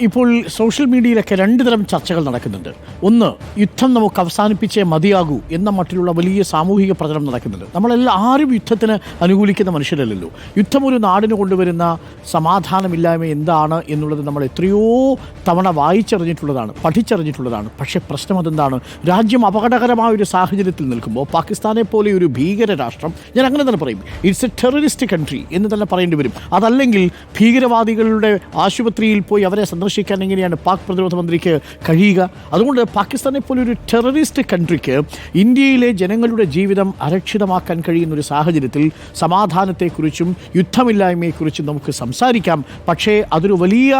ഇപ്പോൾ സോഷ്യൽ മീഡിയയിലൊക്കെ രണ്ട് തരം ചർച്ചകൾ നടക്കുന്നുണ്ട്. ഒന്ന് യുദ്ധം നമുക്ക് അവസാനിപ്പിച്ചേ മതിയാകൂ എന്ന മട്ടിലുള്ള വലിയ സാമൂഹിക പ്രചരണം നടക്കുന്നുണ്ട്. നമ്മളെല്ലാം ആരും യുദ്ധത്തിന് അനുകൂലിക്കുന്ന മനുഷ്യരല്ലല്ലോ. യുദ്ധം ഒരു നാടിന് കൊണ്ടുവരുന്ന സമാധാനമില്ലായ്മ എന്താണ് എന്നുള്ളത് നമ്മൾ എത്രയോ തവണ വായിച്ചറിഞ്ഞിട്ടുള്ളതാണ് പഠിച്ചറിഞ്ഞിട്ടുള്ളതാണ്. പക്ഷേ പ്രശ്നം അതെന്താണ്? രാജ്യം അപകടകരമായ ഒരു സാഹചര്യത്തിൽ നിൽക്കുമ്പോൾ പാകിസ്ഥാനെ പോലെ ഒരു ഭീകര രാഷ്ട്രം ഞാൻ അങ്ങനെ തന്നെ പറയും ഇറ്റ്സ് എ ടെററിസ്റ്റ് കൺട്രി എന്ന് തന്നെ പറയേണ്ടി വരും. അതല്ലെങ്കിൽ ഭീകരവാദികളുടെ ആശുപത്രിയിൽ പോയി അവരെ സന്ദർശിക്കാൻ എങ്ങനെയാണ് പാക് പ്രതിരോധ മന്ത്രിക്ക് കഴിയുക? അതുകൊണ്ട് പാകിസ്ഥാനെ പോലൊരു ടെററിസ്റ്റ് കൺട്രിക്ക് ഇന്ത്യയിലെ ജനങ്ങളുടെ ജീവിതം അരക്ഷിതമാക്കാൻ കഴിയുന്ന ഒരു സാഹചര്യത്തിൽ സമാധാനത്തെക്കുറിച്ചും യുദ്ധമില്ലായ്മയെക്കുറിച്ചും നമുക്ക് സംസാരിക്കാം. പക്ഷേ അതൊരു വലിയ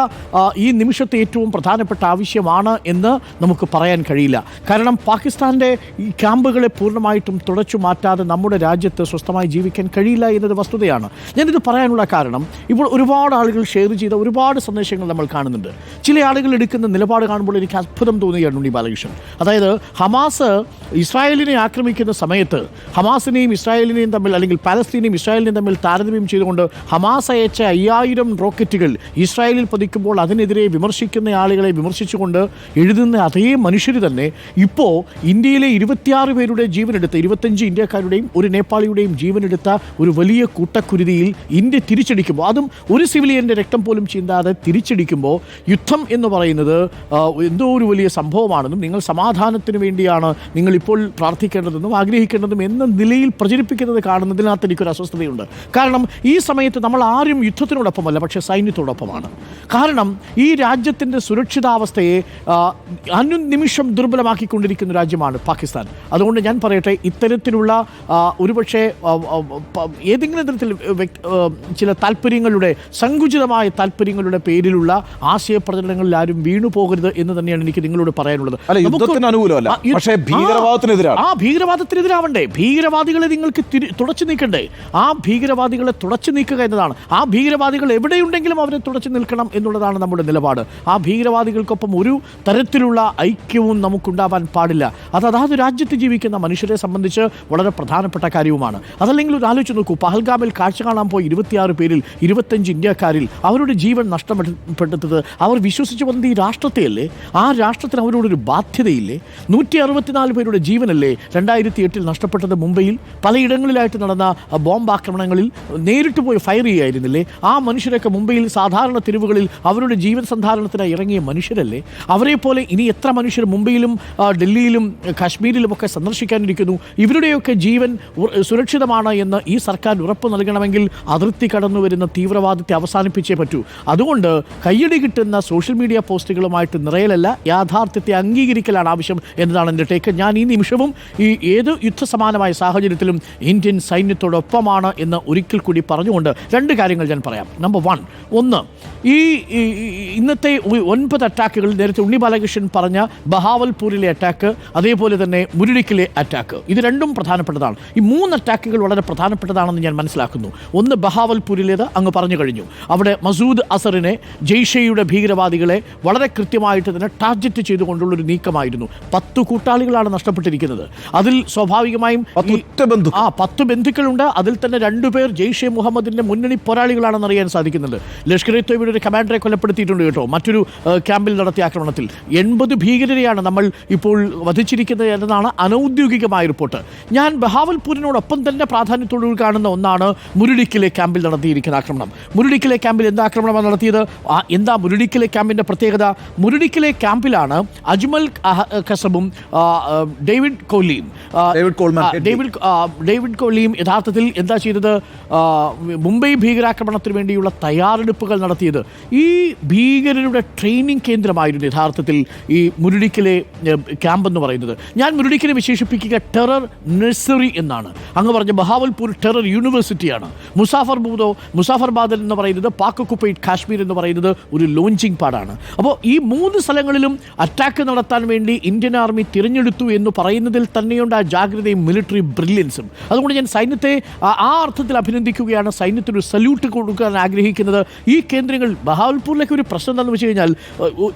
ഈ നിമിഷത്തെ ഏറ്റവും പ്രധാനപ്പെട്ട ആവശ്യമാണ് എന്ന് നമുക്ക് പറയാൻ കഴിയില്ല. കാരണം പാകിസ്ഥാന്റെ ഈ ക്യാമ്പുകളെ പൂർണമായിട്ടും തുടച്ചു മാറ്റാതെ നമ്മുടെ രാജ്യത്ത് സ്വസ്ഥമായി ജീവിക്കാൻ കഴിയില്ല എന്നത് വസ്തുതയാണ്. ഞാനിത് പറയാനുള്ള കാരണം ഇപ്പോൾ ഒരുപാട് ആളുകൾ ഷെയർ ചെയ്ത ഒരുപാട് സന്ദേശങ്ങൾ നമ്മൾ കാണുന്നുണ്ട്. ചില ആളുകൾ എടുക്കുന്ന നിലപാട് കാണുമ്പോൾ എനിക്ക് അത്ഭുതം തോന്നുകയാണ് ഉണ്ണി ബാലകൃഷ്ണൻ. അതായത് ഹമാസ് ഇസ്രായേലിനെ ആക്രമിക്കുന്ന സമയത്ത് ഹമാസിനെയും ഇസ്രായേലിനെയും തമ്മിൽ അല്ലെങ്കിൽ പാലസ്തീനെയും ഇസ്രായേലിനെയും തമ്മിൽ താരതമ്യം ചെയ്തുകൊണ്ട് ഹമാസ് അയച്ച അയ്യായിരം റോക്കറ്റുകൾ ഇസ്രായേലിൽ പതിക്കുമ്പോൾ അതിനെതിരെ വിമർശിക്കുന്ന ആളുകളെ വിമർശിച്ചുകൊണ്ട് എഴുതുന്ന അതേ മനുഷ്യർ തന്നെ ഇപ്പോൾ ഇന്ത്യയിലെ ഇരുപത്തിയാറ് പേരുടെ ജീവനെടുത്ത ഇരുപത്തഞ്ച് ഇന്ത്യക്കാരുടെയും ഒരു നേപ്പാളിയുടെയും ജീവനെടുത്ത ഒരു വലിയ കൂട്ടക്കുരുതിയിൽ ഇന്ത്യ തിരിച്ചടിക്കുമ്പോൾ അതും ഒരു സിവിലിയന്റെ രക്തം പോലും ചിന്താതെ തിരിച്ചടിക്കുമ്പോൾ യുദ്ധം എന്ന് പറയുന്നത് എന്തോ ഒരു വലിയ സംഭവമാണെന്നും നിങ്ങൾ സമാധാനത്തിന് വേണ്ടിയാണ് നിങ്ങൾ ഇപ്പോൾ പ്രാർത്ഥിക്കേണ്ടതെന്നും ആഗ്രഹിക്കേണ്ടതും എന്ന നിലയിൽ പ്രചരിപ്പിക്കുന്നത് കാണുന്നതിനകത്ത് എനിക്കൊരു അസ്വസ്ഥതയുണ്ട്. കാരണം ഈ സമയത്ത് നമ്മൾ ആരും യുദ്ധത്തിനോടൊപ്പമല്ല പക്ഷേ സൈന്യത്തോടൊപ്പമാണ്. കാരണം ഈ രാജ്യത്തിന്റെ സുരക്ഷിതാവസ്ഥയെ അനുനിമിഷം ദുർബലമാക്കിക്കൊണ്ടിരിക്കുന്ന രാജ്യമാണ് പാകിസ്ഥാൻ. അതുകൊണ്ട് ഞാൻ പറയട്ടെ ഇത്തരത്തിലുള്ള ഒരുപക്ഷെ ഏതെങ്കിലും തരത്തിൽ ചില താല്പര്യങ്ങളുടെ സങ്കുചിതമായ താല്പര്യങ്ങളുടെ പേരിലുള്ള ആശയപ്രചരണങ്ങളിൽ ആരും വീണു പോകരുത് എന്ന് തന്നെയാണ് എനിക്ക് നിങ്ങളോട് പറയാനുള്ളത്. അനുകൂലമല്ല. പക്ഷേ ഭീകരവാദത്തിനെതിരാണ്. ആ ഭീകരവാദത്തിനെതിരാവണ്ടേ? ഭീകരവാദികളെ നിങ്ങൾക്ക് തുടച്ചു നീക്കണ്ടേ? ആ ഭീകരവാദികളെ തുടച്ചു നീക്കുക എന്നതാണ്. ആ ഭീകരവാദികൾ എവിടെയുണ്ടെങ്കിലും അവരെ തുടച്ചു നിൽക്കണം എന്നുള്ളതാണ് നമ്മുടെ നിലപാട്. ആ ഭീകരവാദികൾക്കൊപ്പം ഒരു തരത്തിലുള്ള ഐക്യവും നമുക്കുണ്ടാവാൻ പാടില്ല. അത് അതാത് രാജ്യത്ത് ജീവിക്കുന്ന മനുഷ്യരെ സംബന്ധിച്ച് വളരെ പ്രധാനപ്പെട്ട കാര്യവുമാണ്. അതല്ലെങ്കിൽ ഒരു ആലോചിച്ച് നോക്കൂ. പഹൽഗാമിൽ കാഴ്ച കാണാൻ പോയി ഇരുപത്തിയാറ് പേരിൽ ഇരുപത്തഞ്ച് ഇന്ത്യക്കാരിൽ അവരുടെ ജീവൻ നഷ്ടപ്പെട്ടത് അവർ വിശ്വസിച്ച് വന്നത് ഈ രാഷ്ട്രത്തെയല്ലേ? ആ രാഷ്ട്രത്തിന് അവരോടൊരു ബാധ്യതയില്ലേ? നൂറ്റി അറുപത്തിനാല് പേരുടെ ജീവനല്ലേ രണ്ടായിരത്തി എട്ടിൽ നഷ്ടപ്പെട്ടത് മുംബൈയിൽ? പലയിടങ്ങളിലായിട്ട് നടന്ന ബോംബ് ആക്രമണങ്ങളിൽ നേരിട്ട് പോയി ഫയർ ചെയ്യായിരുന്നില്ലേ? ആ മനുഷ്യരൊക്കെ മുംബൈയിൽ സാധാരണ തെരുവുകളിൽ അവരുടെ ജീവൻ സന്ധാരണത്തിനായി ഇറങ്ങിയ മനുഷ്യരല്ലേ? അവരെ പോലെ ഇനി എത്ര മനുഷ്യർ മുംബൈയിലും ഡൽഹിയിലും കാശ്മീരിലുമൊക്കെ സന്ദർശിക്കാനിരിക്കുന്നു? ഇവരുടെയൊക്കെ ജീവൻ സുരക്ഷിതമാണ് എന്ന് ഈ സർക്കാർ ഉറപ്പ് നൽകണമെങ്കിൽ അതിർത്തി കടന്നു വരുന്ന തീവ്രവാദത്തെ അവസാനിപ്പിച്ചേ പറ്റൂ. അതുകൊണ്ട് കയ്യടി കിട്ടുന്ന സോഷ്യൽ മീഡിയ പോസ്റ്റുകളുമായിട്ട് നിറയലല്ല യാഥാർത്ഥ്യത്തെ അംഗീകരിക്കലാണ് ആവശ്യം എന്നതാണ് എന്റെ ടേക്ക് ഞാൻ ഈ നിമിഷവും ഈ ഏത് യുദ്ധസമാനമായ സാഹചര്യത്തിലും ഇന്ത്യൻ സൈന്യത്തോടൊപ്പമാണ് എന്ന് ഒരിക്കൽ കൂടി പറഞ്ഞുകൊണ്ട് രണ്ട് കാര്യങ്ങൾ ഞാൻ പറയാം. നമ്പർ വൺ ഒന്ന് ഈ ഇന്നത്തെ ഒൻപത് അറ്റാക്കുകൾ നേരത്തെ ഉണ്ണി ബാലകൃഷ്ണൻ പറഞ്ഞ ബഹാവൽപൂരിലെ അറ്റാക്ക് അതേപോലെ തന്നെ മുരളിക്കിലെ അറ്റാക്ക് ഇത് രണ്ടും പ്രധാനപ്പെട്ടതാണ്. ഈ മൂന്ന് അറ്റാക്കുകൾ വളരെ പ്രധാനപ്പെട്ടതാണെന്ന് ഞാൻ മനസ്സിലാക്കുന്നു. ഒന്ന് ബഹാവൽപൂരിലേത് അങ്ങ് പറഞ്ഞു കഴിഞ്ഞു. അവിടെ മസൂദ് അസറിനെ ജെയ്ഷയുടെ ഭീകരവാദികളെ വളരെ കൃത്യമായിട്ട് തന്നെ ടാർജറ്റ് ചെയ്തുകൊണ്ടുള്ള ഒരു നീക്കമായിരുന്നു. പത്ത് കൂട്ടാളികളാണ് നഷ്ടപ്പെട്ടിരിക്കുന്നത്. അതിൽ സ്വാഭാവികമായും. ആ പത്ത് ബന്ധുക്കളുണ്ട്. അതിൽ തന്നെ രണ്ടുപേർ ജെയ്ഷെ മുഹമ്മദിന്റെ മുന്നണി പോരാളികളാണെന്ന് അറിയാൻ സാധിക്കുന്നുണ്ട്. ലഷ്കർ ഇ തോയ്ബയുടെ ഒരു കമാൻഡറെ കൊലപ്പെടുത്തിയിട്ടുണ്ട് കേട്ടോ. മറ്റൊരു ക്യാമ്പിൽ നടത്തിയ ആക്രമണത്തിൽ. എൺപത് ഭീകരരെയാണ് നമ്മൾ ഇപ്പോൾ വധിച്ചിരിക്കുന്നത് എന്നതാണ് അനൗദ്യോഗികമായ റിപ്പോർട്ട്. ഞാൻ ബഹാവൽപൂരിനോടൊപ്പം തന്നെ പ്രാധാന്യത്തോടു കാണുന്ന ഒന്നാണ് മുരുടിക്കിലെ ക്യാമ്പിൽ നടത്തിയിരിക്കുന്ന ആക്രമണം. മുരുടിക്കിലെ ക്യാമ്പിൽ എന്താ ആക്രമണമാണ് നടത്തിയത്? എന്താ മുരുടിക്കിലെ ക്യാമ്പിന്റെ പ്രത്യേകത. മുരടിക്കലെ ക്യാമ്പിലാണ് അജ്മൽ കസബും ഡേവിഡ് കോഹ്ലിയും ഡേവിഡ്. ഡേവിഡ് കോഹ്ലിയും യഥാർത്ഥത്തിൽ എന്താ ചെയ്തത്? മുംബൈ ഭീകരാക്രമണത്തിന് വേണ്ടിയുള്ള തയ്യാറെടുപ്പുകൾ നടത്തിയത്. ഈ ഭീകരരുടെ ട്രെയിനിങ് കേന്ദ്രമായിരുന്നു യഥാർത്ഥത്തിൽ ഈ മുരടിക്കലെ ക്യാമ്പ് എന്ന് പറയുന്നത്. ഞാൻ മുരടിക്കലെ വിശേഷിപ്പിക്കുക ടെറർ നഴ്സറി എന്നാണ്. അങ്ങ് പറഞ്ഞ ബഹാവൽപൂർ ടെറർ യൂണിവേഴ്സിറ്റിയാണ്. മുസാഫർബൂദോ മുസാഫർബാദ് എന്ന് പറയുന്നത് പാക് ഒക്കുപ്പൈഡ് കാശ്മീർ എന്ന് പറയുന്നത് ഒരു ലോഞ്ചിങ് പാടാണ്. അപ്പോൾ ഈ മൂന്ന് സ്ഥലങ്ങളിലും അറ്റാക്ക് നടത്താൻ വേണ്ടി ഇന്ത്യൻ ആർമി തിരഞ്ഞെടുത്തു എന്ന് പറയുന്നതിൽ തന്നെയുണ്ട് ആ ജാഗ്രതയും മിലിറ്ററി ബ്രില്യൻസും അതുകൊണ്ട് ഞാൻ സൈന്യത്തെ ആ- അർത്ഥത്തിൽ അഭിനന്ദിക്കുകയാണ്. സൈന്യത്തിന് ഒരു സല്യൂട്ട് കൊടുക്കാൻ ആഗ്രഹിക്കുന്നത്. ഈ കേന്ദ്രങ്ങൾ ബഹാവൽപൂരിലേക്ക് ഒരു പ്രശ്നം എന്താണെന്ന് വെച്ച് കഴിഞ്ഞാൽ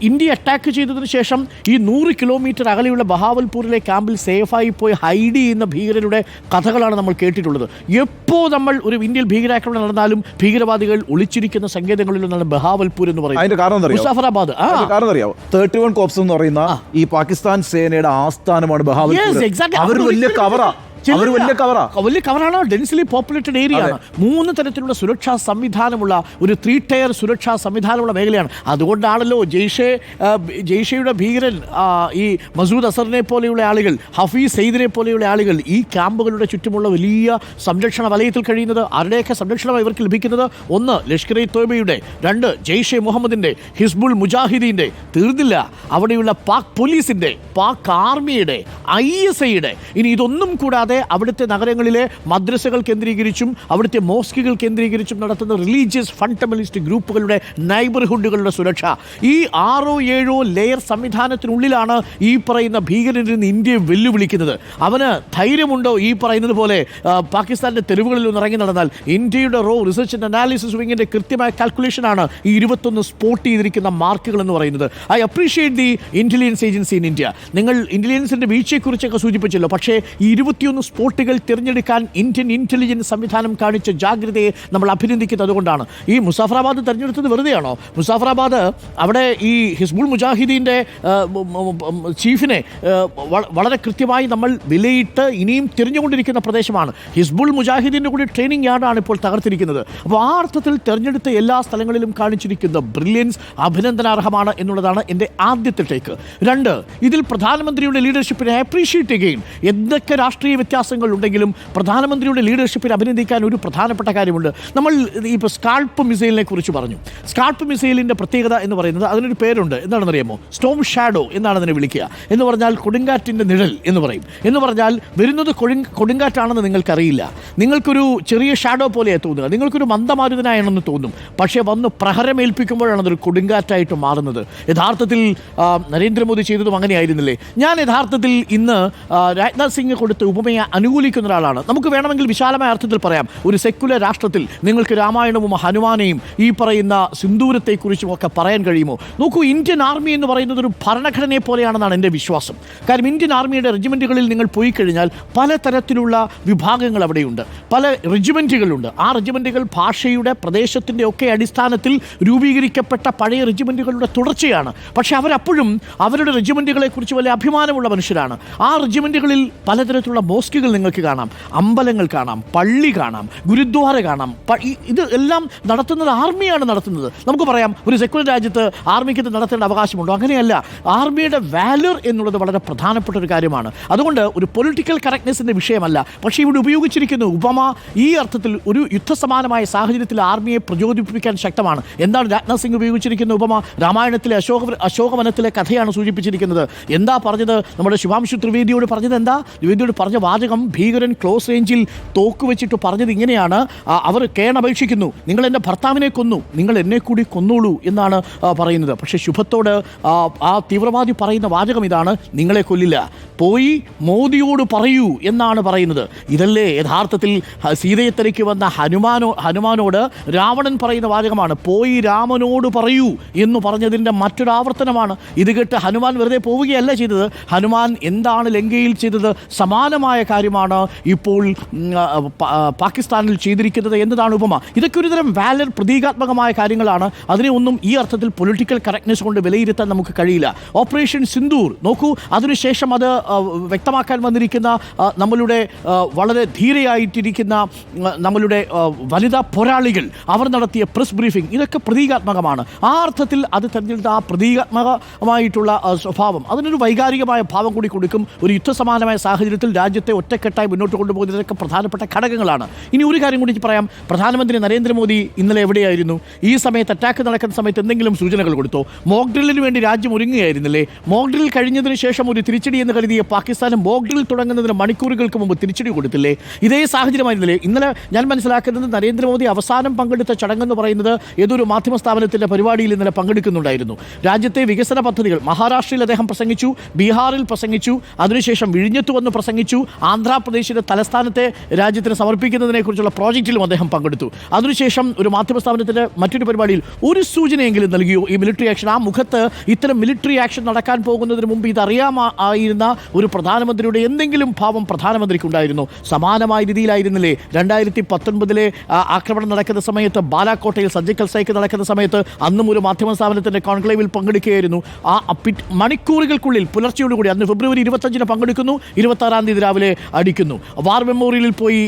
ഇന്ത്യ അറ്റാക്ക് ചെയ്തതിന് ശേഷം ഈ നൂറ് കിലോമീറ്റർ അകലെയുള്ള ബഹാവൽപൂരിലെ ക്യാമ്പിൽ സേഫായി പോയി ഹൈഡ് ചെയ്യുന്ന ഭീകരരുടെ കഥകളാണ് നമ്മൾ കേട്ടിട്ടുള്ളത്. എപ്പോൾ നമ്മൾ ഒരു ഇന്ത്യയിൽ ഭീകരാക്രമണം നടന്നാലും ഭീകരവാദികൾ ഒളിച്ചിരിക്കുന്ന സങ്കേതങ്ങളിൽ ഒന്നാണ് ബഹാവൽപൂർ എന്ന് പറയുന്നത്. അതിന്റെ കാരണം മുസാഫറാബാദ് ആ. കാരണം അറിയാവോ തേർട്ടി വൺ കോപ്സ് എന്ന് പറയുന്ന ഈ പാകിസ്ഥാൻ സേനയുടെ ആസ്ഥാനമാണ് ബഹാബുദ് അവർ വലിയ കവറാണ് കവറാ അവർ വലിയ കവറാ വലിയ കവറാണ് ഡെൻസിലി പോപ്പുലേറ്റഡ് ഏരിയ ആണ്. മൂന്ന് തരത്തിലുള്ള സുരക്ഷാ സംവിധാനമുള്ള ഒരു ത്രീ ടയർ സുരക്ഷാ സംവിധാനമുള്ള മേഖലയാണ്. അതുകൊണ്ടാണല്ലോ ജെയ്ഷെ ജെയ്ഷയുടെ ഭീകരൻ ഈ മസൂദ് അസറിനെ പോലെയുള്ള ആളുകൾ ഹഫീസ് സെയ്ദിനെ പോലെയുള്ള ആളുകൾ ഈ ക്യാമ്പുകളുടെ ചുറ്റുമുള്ള വലിയ സംരക്ഷണ വലയത്തിൽ കഴിയുന്നത് ആരുടെയൊക്കെ സംരക്ഷണം ഇവർക്ക് ലഭിക്കുന്നത്? ഒന്ന് ലഷ്കർ ഇ തോബയുടെ രണ്ട് ജെയ്ഷെ മുഹമ്മദിന്റെ ഹിസ്ബുൾ മുജാഹിദീന്റെ. തീർന്നില്ല. അവിടെയുള്ള പാക് പോലീസിന്റെ പാക് ആർമിയുടെ ഐ എസ് ഐയുടെ. ഇനി ഇതൊന്നും കൂടാതെ അവിടുത്തെ നഗരങ്ങളിലെ മദ്രസകൾ കേന്ദ്രീകരിച്ചും അവിടുത്തെ മോസ്കുകൾ കേന്ദ്രീകരിച്ചും നടത്തുന്ന റിലീജിയസ് ഫണ്ടമെന്റലിസ്റ്റ് ഗ്രൂപ്പുകളുടെ നൈബർഹുഡുകളുടെ സുരക്ഷ. ഈ ആറോ ഏഴോ ലെയർ സംവിധാനത്തിനുള്ളിലാണ് ഈ പറയുന്ന ഭീകരനിൽ നിന്ന് ഇന്ത്യയെ വെല്ലുവിളിക്കുന്നത്. അവന് ധൈര്യമുണ്ടോ ഈ പറയുന്നത് പോലെ? പാകിസ്ഥാന്റെ തെരുവുകളിൽ ഒന്ന് ഇറങ്ങി നടന്നാൽ ഇന്ത്യയുടെ റോ റിസർച്ച് ആൻഡ് അനാലിസിസ് വിങ്ങിന്റെ കൃത്യമായ കാൽക്കുലേഷനാണ് ഈ ഇരുപത്തൊന്ന് സ്പോട്ട് ചെയ്തിരിക്കുന്ന മാർക്കുകൾ എന്ന് പറയുന്നത്. I appreciate the intelligence agency in India നിങ്ങൾ ഇന്റലിജൻസിന്റെ വീഴ്ചയെക്കുറിച്ചൊക്കെ സൂചിപ്പിച്ചല്ലോ. പക്ഷേ ഈ ഇരുപത്തിയൊന്ന് സ്പോട്ടുകൾ തിരഞ്ഞെടുക്കാൻ ഇന്ത്യൻ ഇന്റലിജൻസ് സംവിധാനം കാണിച്ച ജാഗ്രതയെ നമ്മൾ അഭിനന്ദിക്കുന്നത് അതുകൊണ്ടാണ്. ഈ മുസാഫറാബാദ് തിരഞ്ഞെടുത്തത് വെറുതെയാണോ? മുസാഫറാബാദ് അവിടെ ഈ ഹിസ്ബുൾ മുജാഹിദീന്റെ ചീഫിനെ വളരെ കൃത്യമായി നമ്മൾ വിലയിട്ട് ഇനിയും തിരിഞ്ഞുകൊണ്ടിരിക്കുന്ന പ്രദേശമാണ്. ഹിസ്ബുൾ മുജാഹിദീന്റെ കൂടി ട്രെയിനിങ് യാർഡാണ് ഇപ്പോൾ തകർത്തിരിക്കുന്നത്. അപ്പോൾ ആ അർത്ഥത്തിൽ തിരഞ്ഞെടുത്ത എല്ലാ സ്ഥലങ്ങളിലും കാണിച്ചിരിക്കുന്ന ബ്രില്യൻസ് അഭിനന്ദനാർഹമാണ് എന്നുള്ളതാണ് എന്റെ ആദ്യത്തെ ടേക്ക് രണ്ട് ഇതിൽ പ്രധാനമന്ത്രിയുടെ ലീഡർഷിപ്പിനെ അപ്രീഷിയേറ്റ് ചെയ്യുകയും എന്തൊക്കെ രാഷ്ട്രീയ വ്യത്യാസങ്ങൾ ഉണ്ടെങ്കിലും പ്രധാനമന്ത്രിയുടെ ലീഡർഷിപ്പിൽ അഭിനന്ദിക്കാൻ ഒരു പ്രധാനപ്പെട്ട കാര്യമുണ്ട്. നമ്മൾ ഇപ്പോൾ സ്കാൾപ്പ് മിസൈലിനെ കുറിച്ച് പറഞ്ഞു. സ്കാൾപ്പ് മിസൈലിന്റെ പ്രത്യേകത എന്ന് പറയുന്നത് അതിനൊരു പേരുണ്ട്. എന്താണെന്നറിയാമോ? സ്റ്റോം ഷാഡോ എന്നാണ് അതിനെ വിളിക്കുക. എന്ന് പറഞ്ഞാൽ കൊടുങ്കാറ്റിന്റെ നിഴൽ എന്ന് പറയും. എന്ന് പറഞ്ഞാൽ വരുന്നത് കൊടുങ് കൊടുങ്കാറ്റാണെന്ന് നിങ്ങൾക്കറിയില്ല. നിങ്ങൾക്കൊരു ചെറിയ ഷാഡോ പോലെയാണ് തോന്നുക. നിങ്ങൾക്കൊരു മന്ദമാരുതനായാണെന്ന് തോന്നും. പക്ഷേ വന്ന് പ്രഹരമേൽപ്പിക്കുമ്പോഴാണ് അതൊരു കൊടുങ്കാറ്റായിട്ട് മാറുന്നത്. യഥാർത്ഥത്തിൽ നരേന്ദ്രമോദി ചെയ്തതും അങ്ങനെയായിരുന്നില്ലേ? ഞാൻ യഥാർത്ഥത്തിൽ ഇന്ന് രാജ്നാഥ് സിംഗ് കൊടുത്ത ഉപമയെ അനുകൂലിക്കുന്ന ഒരാളാണ്. നമുക്ക് വേണമെങ്കിൽ വിശാലമായ അർത്ഥത്തിൽ പറയാം. ഒരു സെക്യുലർ രാഷ്ട്രത്തിൽ നിങ്ങൾക്ക് രാമായണവും ഹനുമാനെയും ഈ പറയുന്ന സിന്ദൂരത്തെക്കുറിച്ചും ഒക്കെ പറയാൻ കഴിയുമോ? നോക്കൂ ഇന്ത്യൻ ആർമി എന്ന് പറയുന്നത് ഒരു ഭരണഘടനയെ പോലെയാണെന്നാണ് എന്റെ വിശ്വാസം. കാരണം ഇന്ത്യൻ ആർമിയുടെ റെജിമെന്റുകളിൽ നിങ്ങൾ പോയി കഴിഞ്ഞാൽ പലതരത്തിലുള്ള വിഭാഗങ്ങൾ അവിടെയുണ്ട്. പല റെജിമെന്റുകളുണ്ട് ആ റെജിമെന്റുകൾ ഭാഷയുടെ പ്രദേശത്തിന്റെ ഒക്കെ അടിസ്ഥാനത്തിൽ രൂപീകരിക്കപ്പെട്ട പഴയ റെജിമെന്റുകളുടെ തുടർച്ചയാണ്. പക്ഷേ അവരപ്പോഴും അവരുടെ റെജിമെന്റുകളെക്കുറിച്ച് വലിയ അഭിമാനമുള്ള മനുഷ്യരാണ്. ആ റെജിമെന്റുകളിൽ പലതരത്തിലുള്ള മോസ്കുകൾ നിങ്ങൾക്ക് കാണാം അമ്പലങ്ങൾ കാണാം പള്ളി കാണാം ഗുരുദ്വാര കാണാം. ഇത് എല്ലാം നടത്തുന്നത് ആർമിയാണ് നടത്തുന്നത്. നമുക്ക് പറയാം ഒരു സെക്യുലർ രാജ്യത്ത് ആർമിക്ക് ഇത് നടത്തേണ്ട അവകാശമുണ്ടോ? അങ്ങനെയല്ല. ആർമിയുടെ വാല്യൂർ എന്നുള്ളത് വളരെ പ്രധാനപ്പെട്ട ഒരു കാര്യമാണ്. അതുകൊണ്ട് ഒരു പൊളിറ്റിക്കൽ കറക്റ്റ്നെസ്സിന്റെ വിഷയമല്ല. പക്ഷേ ഇവിടെ ഉപയോഗിച്ചിരിക്കുന്ന ഉപമ ഈ അർത്ഥത്തിൽ ഒരു യുദ്ധസമാനമായ സാഹചര്യത്തിൽ ആർമിയെ പ്രചോദിപ്പിക്കാൻ ശക്തമാണ്. എന്താണ് രാജ്നാഥ് സിംഗ് ഉപയോഗിച്ചിരിക്കുന്ന ഉപമ? രാമായണത്തിലെ അശോക അശോകവനത്തിലെ കഥയാണ് സൂചിപ്പിച്ചിരിക്കുന്നത്. എന്താ പറഞ്ഞത്? നമ്മുടെ ശുഭാംശു ത്രിവേദിയോട് പറഞ്ഞത് എന്താ? ത്രിവേദിയോട് പറഞ്ഞ വാചകം ഭീകരൻ ക്ലോസ് റേഞ്ചിൽ തോക്ക് വെച്ചിട്ട് പറഞ്ഞത് ഇങ്ങനെയാണ്. അവർ കേണപേക്ഷിക്കുന്നു നിങ്ങൾ എന്റെ ഭർത്താവിനെ കൊന്നു. നിങ്ങൾ എന്നെ കൂടി കൊന്നോളൂ എന്നാണ് പറയുന്നത്. പക്ഷേ ശുഭത്തോട് ആ, തീവ്രവാദി പറയുന്ന വാചകം ഇതാണ് നിങ്ങളെ കൊല്ലില്ല. പോയി മോദിയോട് പറയൂ എന്നാണ് പറയുന്നത്. ഇതല്ലേ യഥാർത്ഥത്തിൽ സീതയെ വന്ന ഹനുമാനോ ഹനുമാനോട് രാവണൻ പറയുന്ന വാചകമാണ് പോയി രാമനോട് പറയൂ എന്ന് പറഞ്ഞതിന്റെ മറ്റൊരു ആവർത്തനമാണ്. ഇത് കേട്ട് ഹനുമാൻ വെറുതെ പോവുകയല്ല ചെയ്തത്. ഹനുമാൻ എന്താണ് ലങ്കയിൽ ചെയ്തത്? സമാനമായ കാര്യമാണ് ഇപ്പോൾ പാകിസ്ഥാനിൽ ചെയ്തിരിക്കുന്നത് എന്നതാണ് ഉപമ. ഇതൊക്കെ ഒരുതരം വാലർ പ്രതീകാത്മകമായ കാര്യങ്ങളാണ്. അതിനെ ഒന്നും ഈ അർത്ഥത്തിൽ പൊളിറ്റിക്കൽ കറക്റ്റ്നെസ് കൊണ്ട് വിലയിരുത്താൻ നമുക്ക് കഴിയില്ല. ഓപ്പറേഷൻ സിന്ദൂർ നോക്കൂ അതിനുശേഷം അത് വ്യക്തമാക്കാൻ വന്നിരിക്കുന്ന നമ്മളുടെ വളരെ ധീരയായിട്ടിരിക്കുന്ന നമ്മളുടെ വനിതാ പോരാളികൾ അവർ നടത്തിയ പ്രസ് ബ്രീഫിംഗ് ഇതൊക്കെ പ്രതീകാത്മകമാണ്. ആ അർത്ഥത്തിൽ അത് തെരഞ്ഞെടുത്ത ആ പ്രതീകാത്മകമായിട്ടുള്ള സ്വഭാവം അതിനൊരു വൈകാരികമായ ഭാവം കൂടി കൊടുക്കും. ഒരു യുദ്ധസമാനമായ സാഹചര്യത്തിൽ രാജ്യത്തെ ഒറ്റക്കെട്ടായി മുന്നോട്ട് കൊണ്ടുപോകുന്നതൊക്കെ പ്രധാനപ്പെട്ട ഘടകങ്ങളാണ്. ഇനി ഒരു കാര്യം കൂടി പറയാം. പ്രധാനമന്ത്രി നരേന്ദ്രമോദി ഇന്നലെ എവിടെയായിരുന്നു? ഈ സമയത്ത് അറ്റാക്ക് നടക്കുന്ന സമയത്ത് എന്തെങ്കിലും സൂചനകൾ കൊടുത്തോ? മോക്ക് ഡ്രില്ലിന് വേണ്ടി രാജ്യം ഒരുങ്ങുകയായിരുന്നില്ലേ? മോക്ക് ഡ്രിൽ കഴിഞ്ഞതിന് ശേഷം ഒരു തിരിച്ചടി എന്ന് കരുതിയ പാകിസ്ഥാനും മോക്ക് ഡ്രിൽ തുടങ്ങുന്നതിന് മണിക്കൂറുകൾക്ക് മുമ്പ് തിരിച്ചടി കൊടുത്തില്ലേ? ഇതേ സാഹചര്യമായിരുന്നില്ലേ? ഇന്നലെ ഞാൻ മനസ്സിലാക്കുന്നത് നരേന്ദ്രമോദി അവസാനം പങ്കെടുത്ത ചടങ്ങെന്ന് പറയുന്നത് ഏതൊരു മാധ്യമ സ്ഥാപനത്തിന്റെ പരിപാടിയിൽ ഇന്നലെ പങ്കെടുക്കുന്നുണ്ടായിരുന്നു. രാജ്യത്തെ വികസന പദ്ധതികൾ മഹാരാഷ്ട്രയിൽ അദ്ദേഹം പ്രസംഗിച്ചു ബീഹാറിൽ പ്രസംഗിച്ചു അതിനുശേഷം വിഴിഞ്ഞത്ത് വന്ന് പ്രസംഗിച്ചു ആന്ധ്രാപ്രദേശിന്റെ തലസ്ഥാനത്തെ രാജ്യത്തിന് സമർപ്പിക്കുന്നതിനെക്കുറിച്ചുള്ള പ്രോജക്റ്റിലും അദ്ദേഹം പങ്കെടുത്തു. അതിനുശേഷം ഒരു മാധ്യമ സ്ഥാപനത്തിന്റെ മറ്റൊരു പരിപാടിയിൽ ഒരു സൂചനയെങ്കിലും നൽകിയോ? ഈ മിലിറ്ററി ആക്ഷൻ ആ മുഖത്ത് ഇത്തരം മിലിറ്ററി ആക്ഷൻ നടക്കാൻ പോകുന്നതിന് മുമ്പ് ഇതറിയാമായിരുന്ന ഒരു പ്രധാനമന്ത്രിയുടെ എന്തെങ്കിലും ഭാവം പ്രധാനമന്ത്രിക്കുണ്ടായിരുന്നു? സമാനമായ രീതിയിലായിരുന്നില്ലേ? രണ്ടായിരത്തി പത്തൊൻപതിലെ ആക്രമണം നടക്കുന്ന സമയത്ത് ബാലാക്കോട്ടയിൽ സർജിക്കൽ സ്ട്രൈക്ക് നടക്കുന്ന സമയത്ത് അന്നും ഒരു മാധ്യമ സ്ഥാപനത്തിന്റെ കോൺക്ലേവിൽ പങ്കെടുക്കുകയായിരുന്നു. ആ മണിക്കൂറുകൾക്കുള്ളിൽ പുലർച്ചയോടുകൂടി അന്ന് ഫെബ്രുവരി ഇരുപത്തഞ്ചിന് പങ്കെടുക്കുന്നു. ഇരുപത്താറാം തീയതി രാവിലെ അടിക്കുന്നു. വാർ മെമ്മോറിയലിൽ പോയി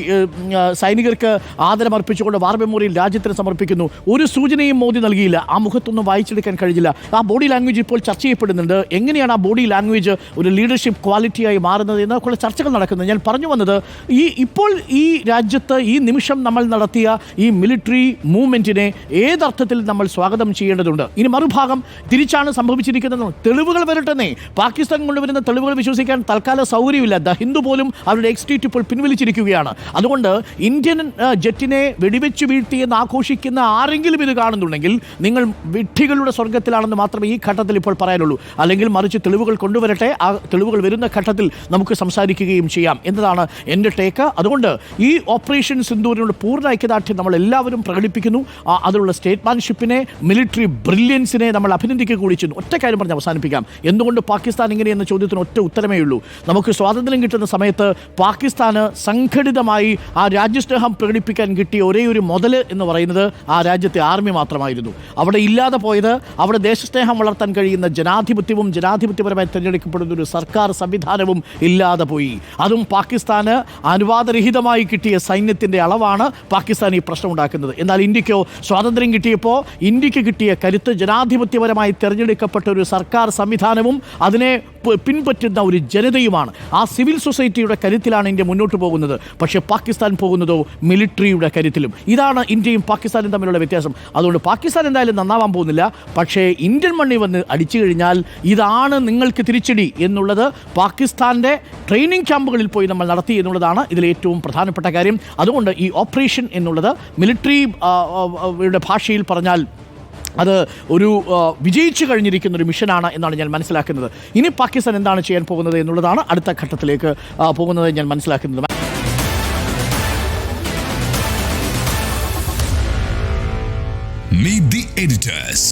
സൈനികർക്ക് ആദരം അർപ്പിച്ചുകൊണ്ട് വാർ മെമ്മോറിയൽ രാജ്യത്തിന് സമർപ്പിക്കുന്നു. ഒരു സൂചനയും മോദി നൽകിയില്ല. ആ മുഖത്തൊന്നും വായിച്ചെടുക്കാൻ കഴിഞ്ഞില്ല. ആ ബോഡി ലാംഗ്വേജ് ഇപ്പോൾ ചർച്ച ചെയ്യപ്പെടുന്നുണ്ട്. എങ്ങനെയാണ് ആ ബോഡി ലാംഗ്വേജ് ഒരു ലീഡർഷിപ്പ് ക്വാളിറ്റിയായി മാറുന്നത് എന്നൊക്കെയുള്ള ചർച്ചകൾ നടക്കുന്നത്. ഞാൻ പറഞ്ഞു വന്നത് ഈ ഇപ്പോൾ ഈ രാജ്യത്ത് ഈ നിമിഷം നമ്മൾ നടത്തിയ ഈ മിലിറ്ററി മൂവ്മെന്റിനെ ഏതർത്ഥത്തിൽ നമ്മൾ സ്വാഗതം ചെയ്യേണ്ടതുണ്ട്? ഇനി മറുഭാഗം തിരിച്ചാണ് സംഭവിച്ചിരിക്കുന്നത്. തെളിവുകൾ വരട്ടെന്നേ. പാകിസ്ഥാൻ കൊണ്ടുവരുന്ന തെളിവുകൾ വിശ്വസിക്കാൻ തൽക്കാല സൗകര്യമില്ല. ദ ഹിന്ദു പോലും അവരുടെ എക്സ്റ്റേറ്റ് ഇപ്പോൾ പിൻവലിച്ചിരിക്കുകയാണ്. അതുകൊണ്ട് ഇന്ത്യൻ ജെറ്റിനെ വെടിവെച്ച് വീഴ്ത്തിയെന്ന് ആഘോഷിക്കുന്ന ആരെങ്കിലും ഇത് കാണുന്നുണ്ടെങ്കിൽ നിങ്ങൾ വിഡ്ഢികളുടെ സ്വർഗത്തിലാണെന്ന് മാത്രമേ ഈ ഘട്ടത്തിൽ ഇപ്പോൾ പറയാനുള്ളൂ. അല്ലെങ്കിൽ മറിച്ച് തെളിവുകൾ കൊണ്ടുവരട്ടെ ആ തെളിവുകൾ വരുന്ന ഘട്ടത്തിൽ നമുക്ക് സംസാരിക്കുകയും ചെയ്യാം എന്നതാണ് എന്റെ ടേക്ക് അതുകൊണ്ട് ഈ ഓപ്പറേഷൻ സിന്ദൂരിനോട് പൂർണ ഐക്യദാർഢ്യം നമ്മൾ എല്ലാവരും പ്രകടിപ്പിക്കുന്നു അതിലുള്ള സ്റ്റേറ്റ്മാൻഷിപ്പിനെ മിലിറ്ററി ബ്രില്യൻസിനെ നമ്മൾ അഭിനന്ദിക്കുക കൂടി ചെയ്യുന്നു. ഒറ്റ കാര്യം പറഞ്ഞ് അവസാനിപ്പിക്കാം. എന്തുകൊണ്ട് പാകിസ്ഥാൻ ഇങ്ങനെ എന്ന ചോദ്യത്തിന് ഒറ്റ ഉത്തരമേ ഉള്ളൂ? നമുക്ക് സ്വാതന്ത്ര്യം കിട്ടുന്ന സമയത്ത് പാകിസ്ഥാന് സംഘടിതമായി ആ രാജ്യസ്നേഹം പ്രകടിപ്പിക്കാൻ കിട്ടിയ ഒരേ ഒരു മുതൽ എന്ന് പറയുന്നത് ആ രാജ്യത്തെ ആർമി മാത്രമായിരുന്നു. അവിടെ ഇല്ലാതെ പോയത് അവിടെ ദേശസ്നേഹം വളർത്താൻ കഴിയുന്ന ജനാധിപത്യവും ജനാധിപത്യപരമായി തിരഞ്ഞെടുക്കപ്പെടുന്ന ഒരു സർക്കാർ സംവിധാനവും ഇല്ലാതെ പോയി. അതും പാകിസ്ഥാന് അനുവാദരഹിതമായി കിട്ടിയ സൈന്യത്തിന്റെ അളവാണ് പാകിസ്ഥാൻ ഈ പ്രശ്നം ഉണ്ടാക്കുന്നത്. എന്നാൽ ഇന്ത്യക്കോ സ്വാതന്ത്ര്യം കിട്ടിയപ്പോൾ ഇന്ത്യയ്ക്ക് കിട്ടിയ കരുത്ത് ജനാധിപത്യപരമായി തിരഞ്ഞെടുക്കപ്പെട്ട ഒരു സർക്കാർ സംവിധാനവും അതിനെ പിൻപറ്റുന്ന ഒരു ജനതയുമാണ്. ആ സിവിൽ സൊസൈറ്റിയുടെ കരുത്തിലാണ് ഇന്ത്യ മുന്നോട്ട് പോകുന്നത്. പക്ഷേ പാകിസ്ഥാൻ പോകുന്നതോ മിലിറ്ററിയുടെ കരുത്തിലും. ഇതാണ് ഇന്ത്യയും പാകിസ്ഥാനും തമ്മിലുള്ള വ്യത്യാസം. അതുകൊണ്ട് പാകിസ്ഥാൻ എന്തായാലും നന്നാവാൻ പോകുന്നില്ല. പക്ഷേ ഇന്ത്യൻ മണ്ണിൽ വന്ന് അടിച്ചു കഴിഞ്ഞാൽ ഇതാണ് നിങ്ങൾക്ക് തിരിച്ചടി എന്നുള്ളത് പാകിസ്ഥാന്റെ ട്രെയിനിങ് ക്യാമ്പുകളിൽ പോയി നമ്മൾ നടത്തി എന്നുള്ളതാണ് ഇതിൽ ഏറ്റവും പ്രധാനപ്പെട്ട കാര്യം. അതുകൊണ്ട് ഈ ഓപ്പറേഷൻ എന്നുള്ളത് മിലിറ്ററി ഭാഷയിൽ പറഞ്ഞാൽ അത് ഒരു വിജയിച്ചു കഴിഞ്ഞിരിക്കുന്ന ഒരു മിഷനാണ് എന്നാണ് ഞാൻ മനസ്സിലാക്കുന്നത് ഇനി പാകിസ്ഥാൻ എന്താണ് ചെയ്യാൻ പോകുന്നത് എന്നുള്ളതാണ് അടുത്ത ഘട്ടത്തിലേക്ക് പോകുന്നത് ഞാൻ മനസ്സിലാക്കുന്നത് Meet the editors.